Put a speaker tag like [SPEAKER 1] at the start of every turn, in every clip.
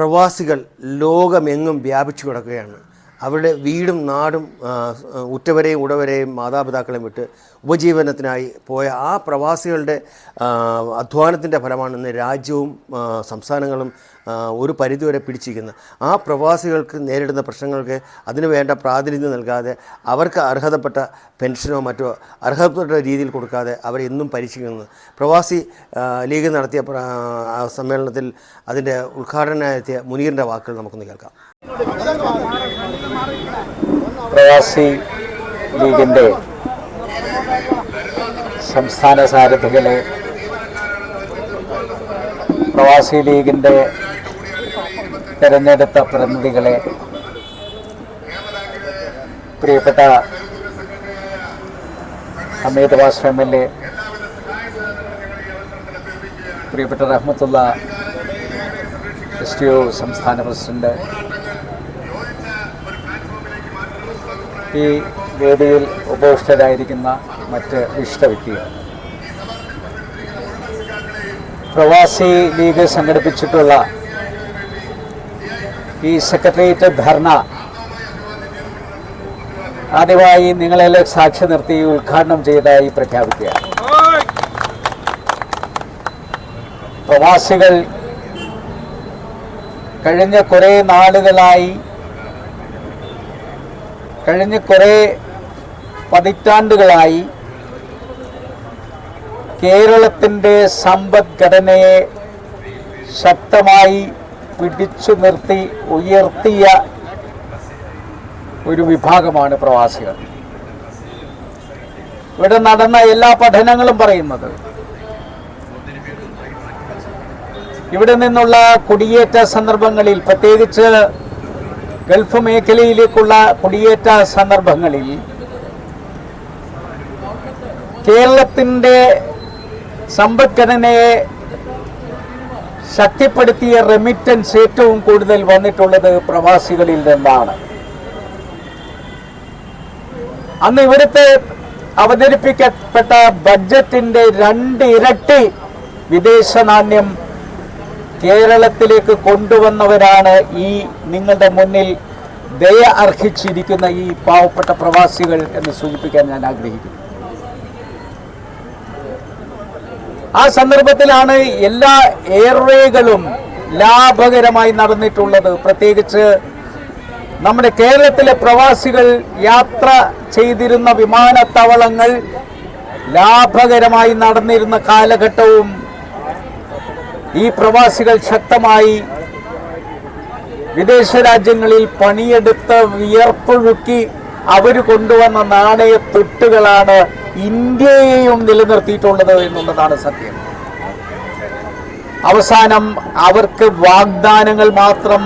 [SPEAKER 1] പ്രവാസികൾ ലോകമെങ്ങും വ്യാപിച്ചു കിടക്കുകയാണ്. അവരുടെ വീടും നാടും ഉറ്റവരെയും ഉടവരെയും മാതാപിതാക്കളെയും വിട്ട് ഉപജീവനത്തിനായി പോയ ആ പ്രവാസികളുടെ അധ്വാനത്തിന്റെ ഫലമാണ് ഇന്ന് രാജ്യവും സംസ്ഥാനങ്ങളും ഒരു പരിധിവരെ പിടിച്ചിരിക്കുന്നത്. ആ പ്രവാസികൾക്ക് നേരിടുന്ന പ്രശ്നങ്ങൾക്ക് അതിനു വേണ്ട പ്രാതിനിധ്യം നൽകാതെ അവർക്ക് അർഹതപ്പെട്ട പെൻഷനോ മറ്റോ അർഹതപ്പെട്ട രീതിയിൽ കൊടുക്കാതെ അവരെ എന്നും പരീക്ഷിക്കുന്നത് പ്രവാസി ലീഗ് നടത്തിയ സമ്മേളനത്തിൽ അതിന്റെ ഉദ്ഘാടനത്തിയ മുനീറിന്റെ വാക്കുകൾ നമുക്കൊന്ന് കേൾക്കാം.
[SPEAKER 2] പ്രവാസി ലീഗിന്റെ സംസ്ഥാന സാരഥികളെ പ്രവാസി ലീഗിന്റെ തിരഞ്ഞെടുത്ത പ്രതിനിധികളെ പ്രിയപ്പെട്ട Ameeth Vas M L A പ്രിയപ്പെട്ട റഹ്മത്തുള്ള എസ് ടി ഒ സംസ്ഥാന പ്രസിഡന്റ് ഈ വേദിയിൽ ഉപവിഷ്ടരായിരിക്കുന്ന മറ്റ് വിശിഷ്ട വ്യക്തികൾ. പ്രവാസി ലീഗ് സംഘടിപ്പിച്ചിട്ടുള്ള ഈ സെക്രട്ടേറിയറ്റ് ധർണ ആദ്യമായി നിങ്ങളെല്ലാം സാക്ഷി നിർത്തി ഉദ്ഘാടനം ചെയ്തതായി പ്രഖ്യാപിക്കുക പ്രവാസികൾ കഴിഞ്ഞ കുറേ നാളുകളായി കഴിഞ്ഞ കുറേ പതിറ്റാണ്ടുകളായി കേരളത്തിന്റെ സമ്പദ്ഘടനയെ ശക്തമായി പിടിച്ചു നിർത്തി ഉയർത്തിയ ഒരു വിഭാഗമാണ് പ്രവാസികൾ. ഇവിടെ നടന്ന എല്ലാ പഠനങ്ങളും പറയുന്നത് ഇവിടെ നിന്നുള്ള കുടിയേറ്റ സന്ദർഭങ്ങളിൽ പ്രത്യേകിച്ച് ഗൾഫ് മേഖലയിലേക്കുള്ള കുടിയേറ്റ സന്ദർഭങ്ങളിൽ കേരളത്തിന്റെ സമ്പദ്ഘടനയെ ശക്തിപ്പെടുത്തിയ റെമിറ്റൻസ് ഏറ്റവും കൂടുതൽ വന്നിട്ടുള്ളത് പ്രവാസികളിൽ നിന്നാണ്. അന്ന് ഇവിടുത്തെ അവതരിപ്പിക്കപ്പെട്ട ബഡ്ജറ്റിന്റെ രണ്ട് ഇരട്ടി വിദേശ നാണ്യം കേരളത്തിലേക്ക് കൊണ്ടുവന്നവരാണ് ഈ നിങ്ങളുടെ മുന്നിൽ ദയ അർഹിച്ചിരിക്കുന്ന ഈ പാവപ്പെട്ട പ്രവാസികൾ എന്ന് സൂചിപ്പിക്കാൻ ഞാൻ ആഗ്രഹിക്കുന്നു. ആ സന്ദർഭത്തിലാണ് എല്ലാ എയർവേകളും ലാഭകരമായി നടന്നിട്ടുള്ളത്. പ്രത്യേകിച്ച് നമ്മുടെ കേരളത്തിലെ പ്രവാസികൾ യാത്ര ചെയ്തിരുന്ന വിമാനത്താവളങ്ങൾ ലാഭകരമായി നടന്നിരുന്ന കാലഘട്ടവും ഈ പ്രവാസികൾ ശക്തമായി വിദേശ രാജ്യങ്ങളിൽ പണിയെടുത്ത് വിയർപ്പൊഴുക്കി അവർ കൊണ്ടുവന്ന നാണയ തൊട്ടുകളാണ് ഇന്ത്യയെയും നിലനിർത്തിയിട്ടുള്ളത് എന്നുള്ളതാണ് സത്യം. അവസാനം അവർക്ക് വാഗ്ദാനങ്ങൾ മാത്രം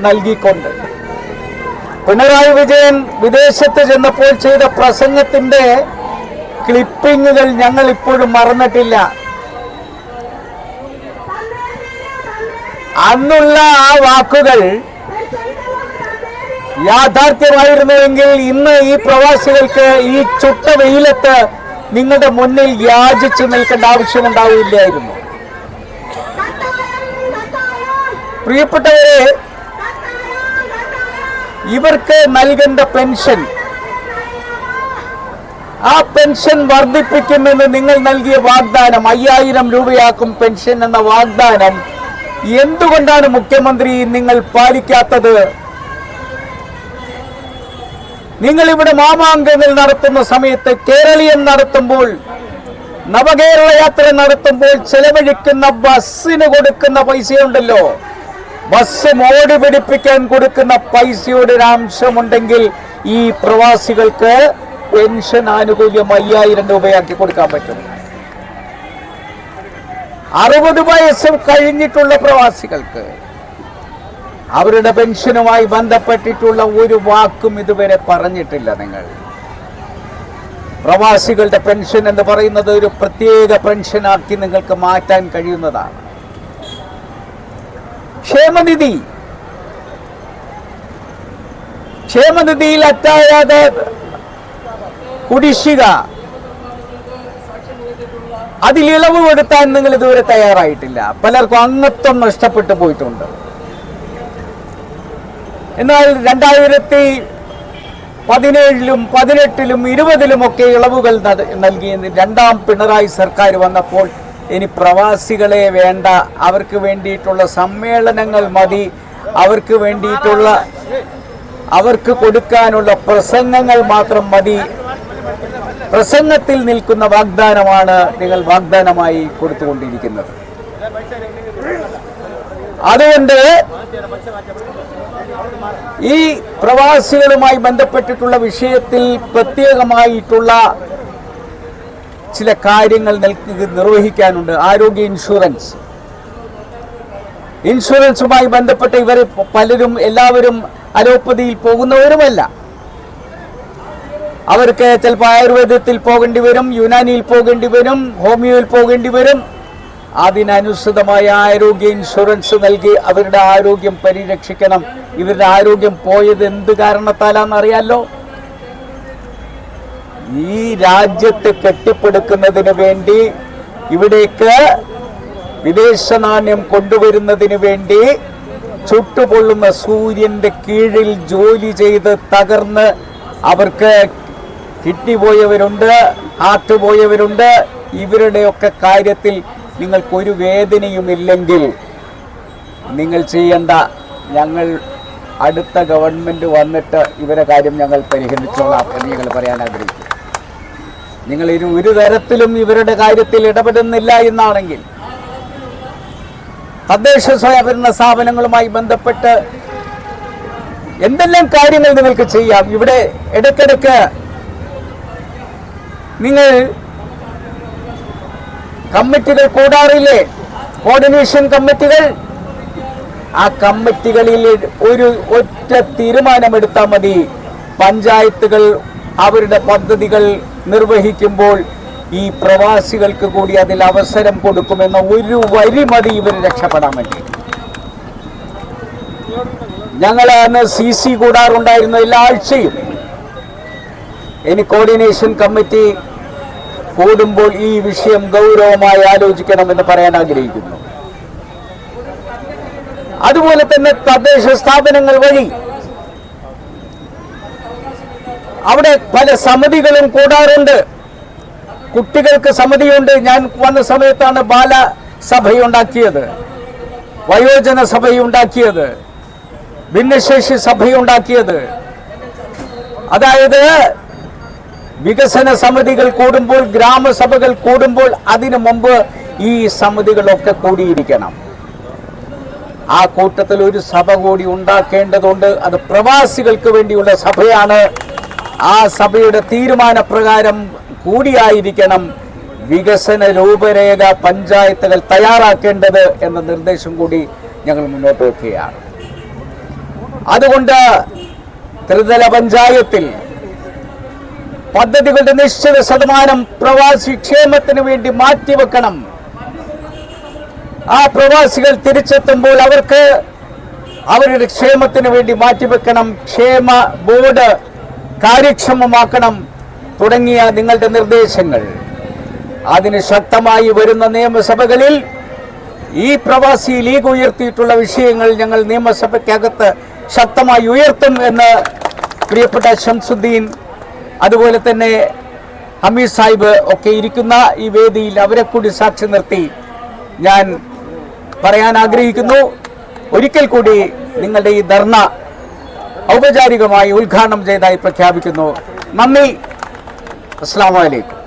[SPEAKER 2] നൽകിക്കൊണ്ട് പിണറായി വിജയൻ വിദേശത്ത് ചെന്നപ്പോൾ ചെയ്ത പ്രസംഗത്തിന്റെ ക്ലിപ്പിങ്ങുകൾ ഞങ്ങൾ ഇപ്പോഴും മറന്നിട്ടില്ല. അന്നുള്ള ആ വാക്കുകൾ യാഥാർത്ഥ്യമായിരുന്നുവെങ്കിൽ ഇന്ന് ഈ പ്രവാസികൾക്ക് ഈ ചുട്ട വെയിലത്ത് നിങ്ങളുടെ മുന്നിൽ യാചിച്ചു നിൽക്കേണ്ട ആവശ്യമുണ്ടാവില്ലായിരുന്നു പ്രിയപ്പെട്ടവരെ ഇവർക്ക് നൽകേണ്ട പെൻഷൻ. ആ പെൻഷൻ വർദ്ധിപ്പിക്കുമെന്ന് നിങ്ങൾ നൽകിയ വാഗ്ദാനം അയ്യായിരം രൂപയാക്കും പെൻഷൻ എന്ന വാഗ്ദാനം എന്തുകൊണ്ടാണ് മുഖ്യമന്ത്രി നിങ്ങൾ പാലിക്കാത്തത്? നിങ്ങൾ ഇവിടെ മാമാങ്കങ്ങൾ നടത്തുന്ന സമയത്ത് കേരളീയം നടത്തുമ്പോൾ നവകേരള യാത്ര നടത്തുമ്പോൾ ചെലവഴിക്കുന്ന ബസ്സിന് കൊടുക്കുന്ന പൈസയുണ്ടല്ലോ. ബസ് മോടി പിടിപ്പിക്കാൻ കൊടുക്കുന്ന പൈസയുടെ ഒരു അംശമുണ്ടെങ്കിൽ ഈ പ്രവാസികൾക്ക് പെൻഷൻ ആനുകൂല്യം അയ്യായിരം രൂപയാക്കി കൊടുക്കാൻ പറ്റും. അറുപത് വയസ്സ് കഴിഞ്ഞിട്ടുള്ള പ്രവാസികൾക്ക് അവരുടെ പെൻഷനുമായി ബന്ധപ്പെട്ടിട്ടുള്ള ഒരു വാക്കും ഇതുവരെ പറഞ്ഞിട്ടില്ല നിങ്ങൾ. പ്രവാസികളുടെ പെൻഷൻ എന്ന് പറയുന്നത് ഒരു പ്രത്യേക പെൻഷനാക്കി നിങ്ങൾക്ക് മാറ്റാൻ കഴിയുന്നതാണ്. ക്ഷേമനിധി. ക്ഷേമനിധിയിൽ അറ്റായാതെ കുടിശ്ശിക. അതിൽ ഇളവ് കൊടുത്താൻ നിങ്ങൾ ഇതുവരെ തയ്യാറായിട്ടില്ല. പലർക്കും അംഗത്വം നഷ്ടപ്പെട്ടു പോയിട്ടുണ്ട്. എന്നാൽ രണ്ടായിരത്തി പതിനേഴിലും പതിനെട്ടിലും ഇരുപതിലും ഒക്കെ ഇളവുകൾ നൽകി രണ്ടാം പിണറായി സർക്കാർ വന്നപ്പോൾ ഇനി പ്രവാസികളെ വേണ്ട അവർക്ക് വേണ്ടിയിട്ടുള്ള സമ്മേളനങ്ങൾ മതി അവർക്ക് വേണ്ടിയിട്ടുള്ള അവർക്ക് കൊടുക്കാനുള്ള പ്രസംഗങ്ങൾ മാത്രം മതി. പ്രസംഗത്തിൽ നിൽക്കുന്ന വാഗ്ദാനമാണ് നിങ്ങൾ വാഗ്ദാനമായി കൊടുത്തുകൊണ്ടിരിക്കുന്നത്. അതുകൊണ്ട് ഈ പ്രവാസികളുമായി ബന്ധപ്പെട്ടിട്ടുള്ള വിഷയത്തിൽ പ്രത്യേകമായിട്ടുള്ള ചില കാര്യങ്ങൾ നിർവഹിക്കാനുണ്ട്. ആരോഗ്യ ഇൻഷുറൻസ്. ഇൻഷുറൻസുമായി ബന്ധപ്പെട്ട് ഇവർ പലരും എല്ലാവരും അലോപ്പതിയിൽ പോകുന്നവരുമല്ല. അവർക്ക് ചിലപ്പോൾ ആയുർവേദത്തിൽ പോകേണ്ടി വരും യുനാനിയിൽ പോകേണ്ടി വരും ഹോമിയോയിൽ പോകേണ്ടി വരും. അതിനനുസൃതമായ ആരോഗ്യ ഇൻഷുറൻസ് നൽകി അവരുടെ ആരോഗ്യം പരിരക്ഷിക്കണം. ഇവരുടെ ആരോഗ്യം പോയത് എന്ത് കാരണത്താലാന്ന് അറിയാലോ? ഈ രാജ്യത്തെ കെട്ടിപ്പടുക്കുന്നതിന് വേണ്ടി ഇവിടേക്ക് വിദേശ നാണ്യം കൊണ്ടുവരുന്നതിന് വേണ്ടി ചുട്ടുപൊള്ളുന്ന സൂര്യന്റെ കീഴിൽ ജോലി ചെയ്ത് തകർന്ന് അവർക്ക് കിഡ്നി പോയവരുണ്ട് ഹാർട്ട് പോയവരുണ്ട് ഇവരുടെയൊക്കെ കാര്യത്തിൽ നിങ്ങൾക്കൊരു വേദനയുമില്ലെങ്കിൽ നിങ്ങൾ ചെയ്യേണ്ട ഞങ്ങൾ അടുത്ത ഗവൺമെന്റ് വന്നിട്ട് ഇവരെ കാര്യം ഞങ്ങൾ പരിഹരിച്ചോളാം എന്ന് ഞങ്ങൾ പറയാൻ ആഗ്രഹിക്കും നിങ്ങൾ ഇനി ഒരു തരത്തിലും ഇവരുടെ കാര്യത്തിൽ ഇടപെടുന്നില്ല എന്നാണെങ്കിൽ തദ്ദേശ സ്വയംഭരണ സ്ഥാപനങ്ങളുമായി ബന്ധപ്പെട്ട് എന്തെല്ലാം കാര്യങ്ങൾ നിങ്ങൾക്ക് ചെയ്യാം? ഇവിടെ ഇടയ്ക്കിടയ്ക്ക് നിങ്ങൾ കമ്മിറ്റികൾ കൂടാറില്ലേ? കോർഡിനേഷൻ കമ്മിറ്റികൾ? ആ കമ്മിറ്റികളിൽ ഒരു ഒറ്റ തീരുമാനമെടുത്താൽ മതി. പഞ്ചായത്തുകൾ അവരുടെ പദ്ധതികൾ നിർവഹിക്കുമ്പോൾ ഈ പ്രവാസികൾക്ക് കൂടി അതിൽ അവസരം കൊടുക്കുമെന്ന ഒരു വരി മതി ഇവർ രക്ഷപ്പെടാൻ വേണ്ടി. ഞങ്ങൾ അന്ന് സി സി കൂടാറുണ്ടായിരുന്നു എല്ലാ ആഴ്ചയും. ഇനി കോർഡിനേഷൻ കമ്മിറ്റി കൂടുമ്പോൾ ഈ വിഷയം ഗൗരവമായി ആലോചിക്കണമെന്ന് പറയാൻ ആഗ്രഹിക്കുന്നു. അതുപോലെ തന്നെ തദ്ദേശ സ്ഥാപനങ്ങൾ വഴി അവിടെ പല സമിതികളും കൂടാറുണ്ട്. കുട്ടികൾക്ക് സമിതിയുണ്ട്. ഞാൻ വന്ന സമയത്താണ് ബാലസഭയുണ്ടാക്കിയത് വയോജന സഭയുണ്ടാക്കിയത്. ഭിന്നശേഷി സഭയുണ്ടാക്കിയത്. അതായത് വികസന സമിതികൾ കൂടുമ്പോൾ ഗ്രാമസഭകൾ കൂടുമ്പോൾ അതിനു മുമ്പ് ഈ സമിതികളൊക്കെ കൂടിയിരിക്കണം. ആ കൂട്ടത്തിൽ ഒരു സഭ കൂടി ഉണ്ടാക്കേണ്ടതുണ്ട്. അത് പ്രവാസികൾക്ക് വേണ്ടിയുള്ള സഭയാണ്. ആ സഭയുടെ തീരുമാനപ്രകാരം കൂടിയായിരിക്കണം വികസന രൂപരേഖ പഞ്ചായത്തുകൾ തയ്യാറാക്കേണ്ടത് എന്ന നിർദ്ദേശം കൂടി ഞങ്ങൾ മുന്നോട്ട് വെക്കുകയാണ്. അതുകൊണ്ട് ത്രിതല പഞ്ചായത്തിൽ പദ്ധതികളുടെ നിശ്ചിത ശതമാനം പ്രവാസി ക്ഷേമത്തിന് വേണ്ടി മാറ്റിവെക്കണം. ആ പ്രവാസികൾ തിരിച്ചെത്തുമ്പോൾ അവർക്ക് അവരുടെ ക്ഷേമത്തിന് വേണ്ടി മാറ്റിവെക്കണം. ക്ഷേമ ബോർഡ് കാര്യക്ഷമമാക്കണം തുടങ്ങിയ നിങ്ങളുടെ നിർദ്ദേശങ്ങൾ. അതിന് ശക്തമായി വരുന്ന നിയമസഭകളിൽ ഈ പ്രവാസി ലീഗ് ഉയർത്തിയിട്ടുള്ള വിഷയങ്ങൾ ഞങ്ങൾ നിയമസഭയ്ക്കകത്ത് ശക്തമായി ഉയർത്തും എന്ന് പ്രിയപ്പെട്ട ഷംസുദ്ദീൻ അതുപോലെ തന്നെ ഹമീദ് സാഹിബ് ഒക്കെ ഇരിക്കുന്ന ഈ വേദിയിൽ അവരെ കൂടി സാക്ഷി നിർത്തി ഞാൻ പറയാൻ ആഗ്രഹിക്കുന്നു. ഒരിക്കൽ കൂടി നിങ്ങളുടെ ഈ ധർണ ഔപചാരികമായി ഉദ്ഘാടനം ചെയ്തായി പ്രഖ്യാപിക്കുന്നു. നന്ദി. അസ്സാം വലൈക്കും